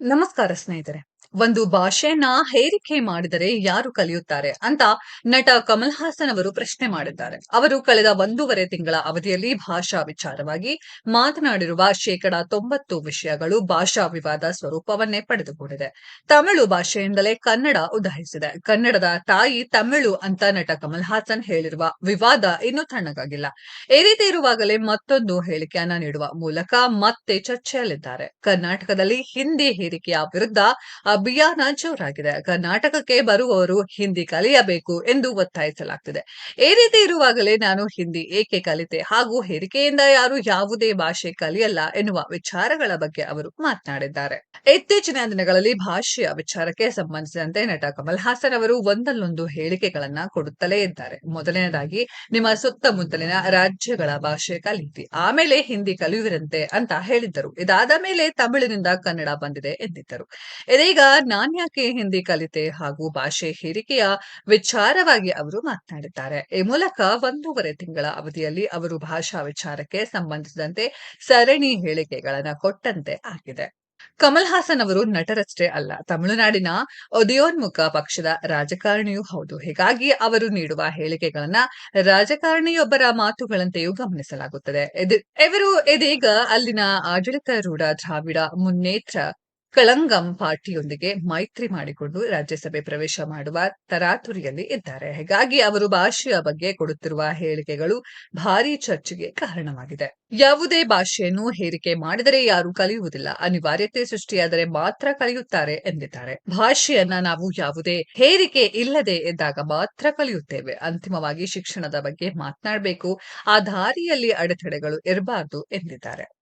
ನಮಸ್ಕಾರ ಸ್ನೇಹಿತರೆ. ಒಂದು ಭಾಷೆನ ಹೇರಿಕೆ ಮಾಡಿದರೆ ಯಾರು ಕಲಿಯುತ್ತಾರೆ ಅಂತ ನಟ ಕಮಲ್ ಹಾಸನ್ ಅವರು ಪ್ರಶ್ನೆ ಮಾಡಿದ್ದಾರೆ. ಅವರು ಕಳೆದ ಒಂದೂವರೆ ತಿಂಗಳ ಅವಧಿಯಲ್ಲಿ ಭಾಷಾ ವಿಚಾರವಾಗಿ ಮಾತನಾಡಿರುವ ಶೇಕಡ ತೊಂಬತ್ತು ವಿಷಯಗಳು ಭಾಷಾ ವಿವಾದ ಸ್ವರೂಪವನ್ನೇ ಪಡೆದುಕೊಂಡಿದೆ. ತಮಿಳು ಭಾಷೆಯಿಂದಲೇ ಕನ್ನಡ ಉದಯಿಸಿದೆ. ಕನ್ನಡದ ತಾಯಿ ತಮಿಳು ಅಂತ ನಟ ಕಮಲ್ ಹಾಸನ್ ಹೇಳಿರುವ ವಿವಾದ ಇನ್ನೂ ತಣ್ಣಗಾಗಿಲ್ಲ. ಈ ರೀತಿ ಇರುವಾಗಲೇ ಮತ್ತೊಂದು ಹೇಳಿಕೆಯನ್ನ ನೀಡುವ ಮೂಲಕ ಮತ್ತೆ ಚರ್ಚೆಯಲ್ಲಿದ್ದಾರೆ. ಕರ್ನಾಟಕದಲ್ಲಿ ಹಿಂದಿ ಹೇರಿಕೆಯ ವಿರುದ್ಧ ಅಭಿಯಾನ ಜೋರಾಗಿದೆ. ಕರ್ನಾಟಕಕ್ಕೆ ಬರುವವರು ಹಿಂದಿ ಕಲಿಯಬೇಕು ಎಂದು ಒತ್ತಾಯಿಸಲಾಗ್ತಿದೆ. ಈ ರೀತಿ ಇರುವಾಗಲೇ ನಾನು ಹಿಂದಿ ಏಕೆ ಕಲಿತೆ? ಹಾಗೂ ಹೇರಿಕೆಯಿಂದ ಯಾರು ಯಾವುದೇ ಭಾಷೆ ಕಲಿಯಲ್ಲ ಎನ್ನುವ ವಿಚಾರಗಳ ಬಗ್ಗೆ ಅವರು ಮಾತನಾಡಿದ್ದಾರೆ. ಇತ್ತೀಚಿನ ದಿನಗಳಲ್ಲಿ ಭಾಷೆಯ ವಿಚಾರಕ್ಕೆ ಸಂಬಂಧಿಸಿದಂತೆ ನಟ ಕಮಲ್ ಹಾಸನ್ ಅವರು ಒಂದಲ್ಲೊಂದು ಹೇಳಿಕೆಗಳನ್ನ ಕೊಡುತ್ತಲೇ ಇದ್ದಾರೆ. ಮೊದಲನೇದಾಗಿ, ನಿಮ್ಮ ಸುತ್ತಮುತ್ತಲಿನ ರಾಜ್ಯಗಳ ಭಾಷೆ ಕಲಿಯಿರಿ. ಆಮೇಲೆ ಹಿಂದಿ ಕಲಿಯುವಿರಂತೆ ಅಂತ ಹೇಳಿದ್ದರು. ಇದಾದ ಮೇಲೆ ತಮಿಳಿನಿಂದ ಕನ್ನಡ ಬಂದಿದೆ ಎಂದಿದ್ದರು. ಇದೀಗ ನಾನ್ಯಾಕೆ ಹಿಂದಿ ಕಲಿತೆ ಹಾಗೂ ಭಾಷೆ ಹೇರಿಕೆಯ ವಿಚಾರವಾಗಿ ಅವರು ಮಾತನಾಡಿದ್ದಾರೆ. ಈ ಮೂಲಕ ಒಂದೂವರೆ ತಿಂಗಳ ಅವಧಿಯಲ್ಲಿ ಅವರು ಭಾಷಾ ವಿಚಾರಕ್ಕೆ ಸಂಬಂಧಿಸಿದಂತೆ ಸರಣಿ ಹೇಳಿಕೆಗಳನ್ನ ಕೊಟ್ಟಂತೆ ಆಗಿದೆ. ಕಮಲ್ ಹಾಸನ್ ಅವರು ನಟರಷ್ಟೇ ಅಲ್ಲ, ತಮಿಳುನಾಡಿನ ಉದಯೋನ್ಮುಖ ಪಕ್ಷದ ರಾಜಕಾರಣಿಯೂ ಹೌದು. ಹೀಗಾಗಿ ಅವರು ನೀಡುವ ಹೇಳಿಕೆಗಳನ್ನ ರಾಜಕಾರಣಿಯೊಬ್ಬರ ಮಾತುಗಳಂತೆಯೂ ಗಮನಿಸಲಾಗುತ್ತದೆ. ಇವರು ಇದೀಗ ಅಲ್ಲಿನ ಆಡಳಿತಾರೂಢ ದ್ರಾವಿಡ ಮುನ್ನೇತ್ರ ಕಳಂಗಂ ಪಾರ್ಟಿಯೊಂದಿಗೆ ಮೈತ್ರಿ ಮಾಡಿಕೊಂಡು ರಾಜ್ಯಸಭೆ ಪ್ರವೇಶ ಮಾಡುವ ತರಾತುರಿಯಲ್ಲಿ ಇದ್ದಾರೆ. ಹೀಗಾಗಿ ಅವರು ಭಾಷೆಯ ಬಗ್ಗೆ ಕೊಡುತ್ತಿರುವ ಹೇಳಿಕೆಗಳು ಭಾರಿ ಚರ್ಚೆಗೆ ಕಾರಣವಾಗಿದೆ. ಯಾವುದೇ ಭಾಷೆಯನ್ನು ಹೇರಿಕೆ ಮಾಡಿದರೆ ಯಾರು ಕಲಿಯುವುದಿಲ್ಲ. ಅನಿವಾರ್ಯತೆ ಸೃಷ್ಟಿಯಾದರೆ ಮಾತ್ರ ಕಲಿಯುತ್ತಾರೆ ಎಂದಿದ್ದಾರೆ. ಭಾಷೆಯನ್ನ ನಾವು ಯಾವುದೇ ಹೇರಿಕೆ ಇಲ್ಲದೆ ಇದ್ದಾಗ ಮಾತ್ರ ಕಲಿಯುತ್ತೇವೆ. ಅಂತಿಮವಾಗಿ ಶಿಕ್ಷಣದ ಬಗ್ಗೆ ಮಾತನಾಡಬೇಕು. ಆ ದಾರಿಯಲ್ಲಿ ಅಡೆತಡೆಗಳು ಇರಬಾರದು ಎಂದಿದ್ದಾರೆ.